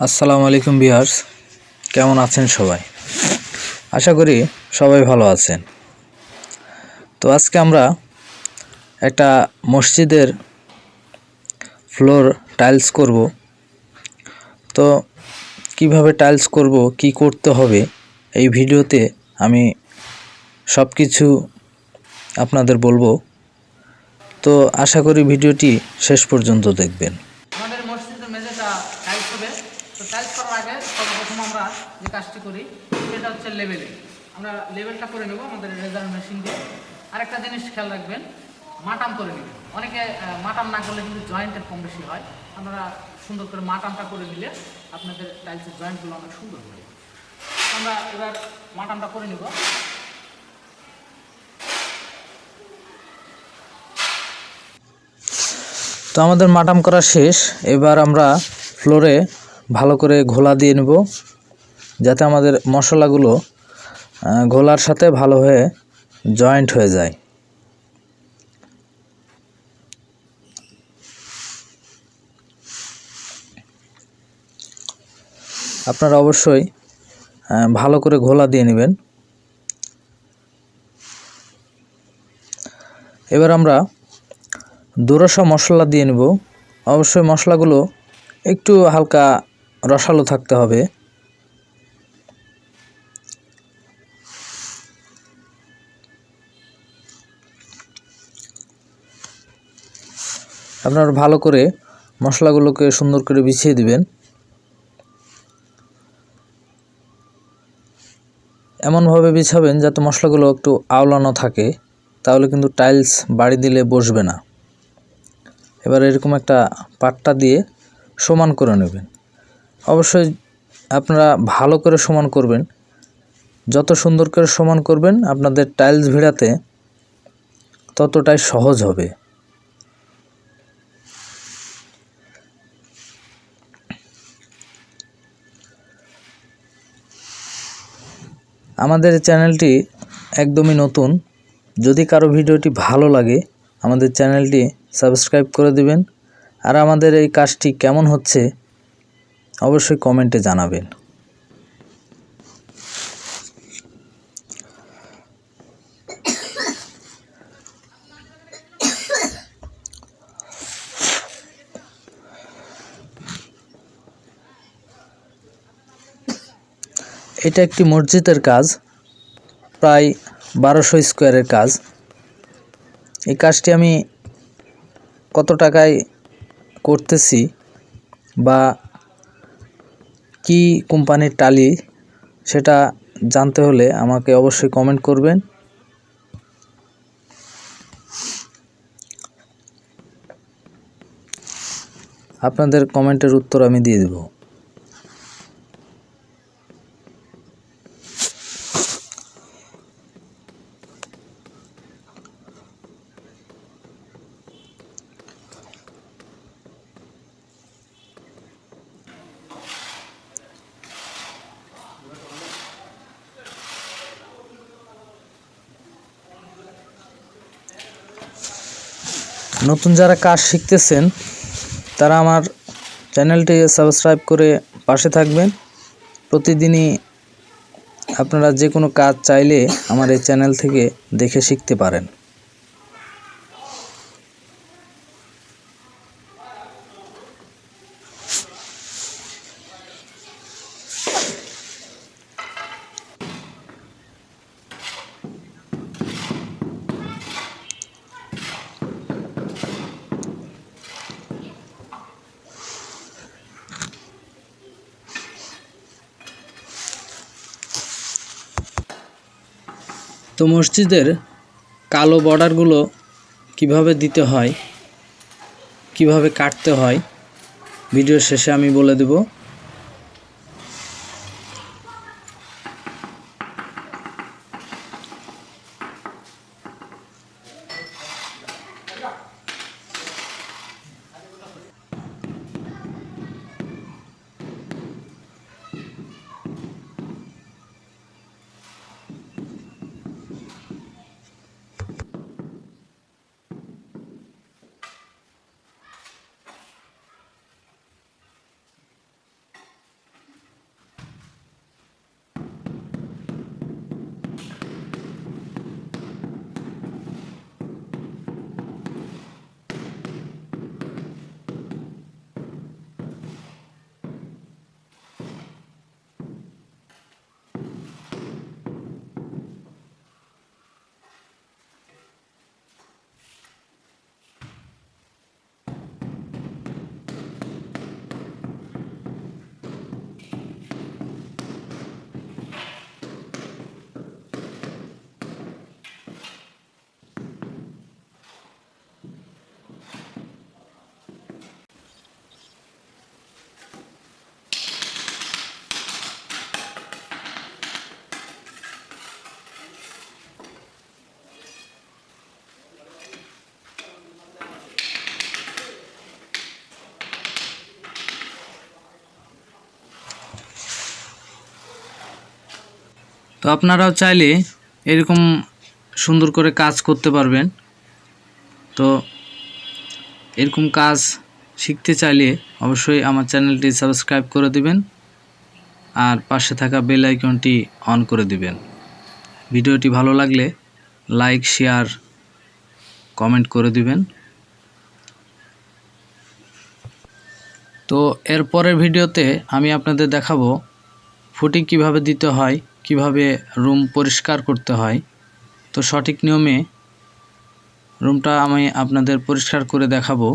আসসালামু আলাইকুম বিহার্স কেমন আছেন সবাই? আশা করি সবাই ভালো আছেন। তো আজকে আমরা একটা মসজিদের ফ্লোর টাইলস করব। তো কীভাবে টাইলস করব, কি করতে হবে, এই ভিডিওতে আমি সব কিছু আপনাদের বলব। তো আশা করি ভিডিওটি শেষ পর্যন্ত দেখবেন আমাদের মসজিদের মেঝেটা টাইলস হবে তো টাইলস করার আগে সর্বপ্রথম আমরা যে কাজটি করি, সেটা হচ্ছে লেভেলিং আমরা লেভেলটা করে নেব আমাদের রেজার মেশিন দিয়ে। আরেকটা জিনিস খেয়াল রাখবেন, মাটাম করে নেবেন। অনেকে মাটাম না করলে কিন্তু জয়েন্টের কম বেশি হয়। আপনারা সুন্দর করে মাটামটা করে নিলে আপনাদের টাইলসের জয়েন্টগুলো অনেক সুন্দর হবে আমরা এবার মাটামটা করে নেব। তো আমাদের মাটাম করা শেষ। এবার আমরা ফ্লোরে ভালো করে ঘোলা দিয়ে নেব, যাতে আমাদের মশলাগুলো ঘোলার সাথে ভালো হয়ে জয়েন্ট হয়ে যায়। আপনারা অবশ্যই ভালো করে ঘোলা দিয়ে নেবেন। এবার আমরা দোরসা মশলা দিয়ে নেব। অবশ্যই মশলাগুলো একটু হালকা রসালো থাকতে হবে। আপনার ভালো করে মশলাগুলোকে সুন্দর করে বিছিয়ে দিবেন। এমনভাবে বিছাবেন যাতে মশলাগুলো একটু আওলানো থাকে, তাহলে কিন্তু টাইলস বাড়ি দিলে বসবে না। এবার এরকম একটা পাট্টা দিয়ে সমান করে নেবেন। অবশ্যই আপনারা ভালো করে সমান করবেন। যত সুন্দর করে সমান করবেন, আপনাদের টাইলস ভিড়াতে ততটাই সহজ হবে। আমাদের চ্যানেলটি একদমই নতুন। যদি কারও ভিডিওটি ভালো লাগে, আমাদের চ্যানেলটি সাবস্ক্রাইব করে দিবেন। আর আমাদের এই কাজটি কেমন হচ্ছে অবশ্যই কমেন্টে জানাবেন। এটা একটি মসজিদের কাজ, প্রায় বারোশো স্কোয়ারের কাজ। এই কাজটি আমি কত টাকায় করতেছি বা কি কোম্পানির টালি সেটা জানতে হলে আমাকে অবশ্যই কমেন্ট করবেন। আপনাদের কমেন্টের উত্তর আমি দিয়ে দেব। নতুন যারা কাজ শিখতেছেন, তারা আমার চ্যানেলটি সাবস্ক্রাইব করে পাশে থাকবেন। প্রতিদিনই আপনারা যে কোনো কাজ চাইলে আমার এই চ্যানেল থেকে দেখে শিখতে পারেন। তো মসজিদের কালো বর্ডারগুলো কীভাবে দিতে হয়, কীভাবে কাটতে হয়, ভিডিও শেষে আমি বলে দেব। তো আপনারাও চাইলে এরকম সুন্দর করে কাজ করতে পারবেন। তো এরকম কাজ শিখতে চাইলে অবশ্যই আমার চ্যানেলটি সাবস্ক্রাইব করে দিবেন আর পাশে থাকা বেল আইকনটি অন করে দিবেন। ভিডিওটি ভালো লাগলে লাইক, শেয়ার, কমেন্ট করে দিবেন। তো এরপরের ভিডিওতে আমি আপনাদের দেখাবো ফুটিং কীভাবে দিতে হয়। কীভাবে রুম পরিষ্কার করতে হয় তো সঠিক নিয়মে রুমটা আমি আপনাদের পরিষ্কার করে দেখাবো।